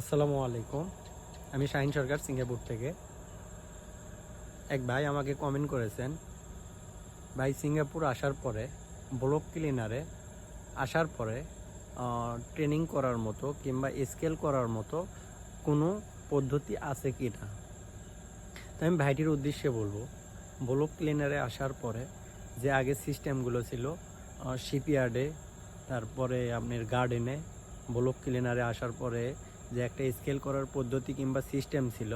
আসসালামু আলাইকুম। আমি শাহিন সরকার, সিঙ্গাপুর থেকে। এক ভাই আমাকে কমেন্ট করেছেন, ভাই, সিঙ্গাপুর আসার পরে ব্লক ক্লিনারে আসার পরে ট্রেনিং করার মতো কিংবা স্কেল করার মতো কোনো পদ্ধতি আছে কি না? তো আমি ভাইটির উদ্দেশ্যে বলব ব্লক ক্লিনারে আসার পরে যে আগে সিস্টেমগুলো ছিল শিপইয়ার্ডে তারপরে আপনার গার্ডেনে ব্লক ক্লিনারে আসার পরে যে একটা স্কেল করার পদ্ধতি কিংবা সিস্টেম ছিল,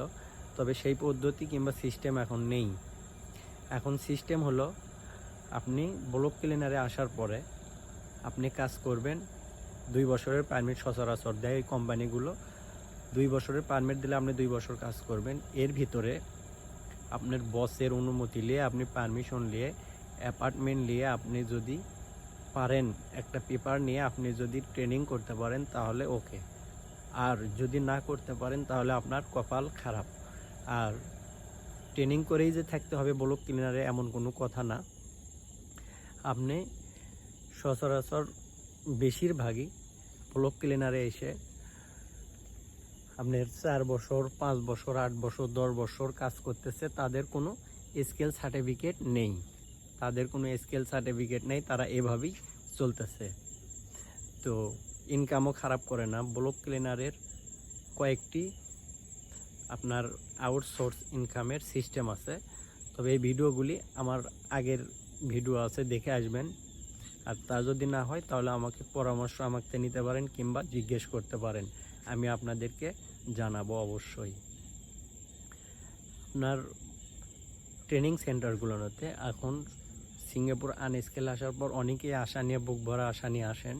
তবে সেই পদ্ধতি কিংবা সিস্টেম এখন নেই। এখন সিস্টেম হলো আপনি ব্লক ক্লিনারে আসার পরে আপনি কাজ করবেন দুই বছরের পারমিট সচরাচর দেয় এই কোম্পানিগুলো দুই বছরের পারমিট দিলে আপনি দুই বছর কাজ করবেন। এর ভিতরে আপনার বসের অনুমতি নিয়ে আপনি পারমিশন নিয়ে অ্যাপার্টমেন্ট নিয়ে আপনি যদি পারেন একটা পেপার নিয়ে আপনি যদি ট্রেনিং করতে পারেন তাহলে ওকে আর যদি না করতে পারেন, তাহলে আপনার কপাল খারাপ। আর ট্রেনিং করেই যে থাকতে হবে ব্লক ক্লিনারে এমন কোনো কথা না। আপনি সচরাচর বেশিরভাগই ব্লক ক্লিনারে এসে আপনার চার বছর, পাঁচ বছর, আট বছর, দশ বছর কাজ করতেছে, তাদের কোনো স্কেল সার্টিফিকেট নেই। তাদের কোনো স্কেল সার্টিফিকেট নেই, তারা এভাবেই চলতেছে। তো ইনকামও খারাপ করে না। ব্লক ক্লিনারের কয়েকটি আপনার আউটসোর্স ইনকামের সিস্টেম আছে। তবে এই ভিডিওগুলি আমার আগের ভিডিও আছে, দেখে আসবেন। আর তা যদি না হয়, তাহলে আমাকে পরামর্শ আমাকে নিতে পারেন কিংবা জিজ্ঞেস করতে পারেন। আমি আপনাদেরকে জানাব অবশ্যই। আপনার ট্রেনিং সেন্টারগুলোতে এখন সিঙ্গাপুর আনস্কেল আসার পর অনেকেই আশা নিয়ে, বুক ভরা আশা নিয়ে আসেন।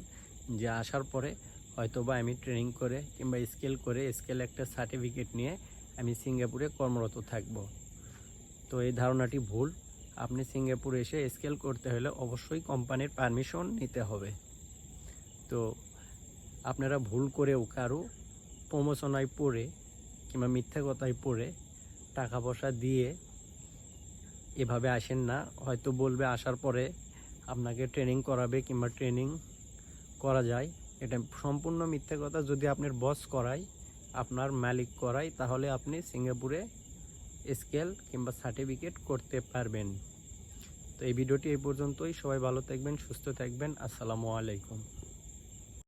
যে আসার পরে হয়তো বা আমি ট্রেনিং করে কিংবা স্কেল করে স্কেল একটা সার্টিফিকেট নিয়ে আমি সিঙ্গাপুরে কর্মরত থাকব। তো এই ধারণাটি ভুল। আপনি সিঙ্গাপুরে এসে স্কেল করতে হলে অবশ্যই কোম্পানির পারমিশন নিতে হবে। তো আপনারা ভুল করেও কারও প্রমোশনায় পড়ে কিংবা মিথ্যা কথায় পড়ে টাকা পয়সা দিয়ে এভাবে আসেন না। হয়তো বলবে, আসার পরে আপনাকে ট্রেনিং করাবে কিংবা ট্রেনিং করা যায়। এটা সম্পূর্ণ মিথ্যে কথা। যদি আপনার বস করায়, আপনার মালিক করায়, তাহলে আপনি সিঙ্গাপুরে স্কেল কিংবা সার্টিফিকেট করতে পারবেন। তো এই ভিডিওটি এই পর্যন্তই। সবাই ভালো থাকবেন, সুস্থ থাকবেন। আসসালামু আলাইকুম।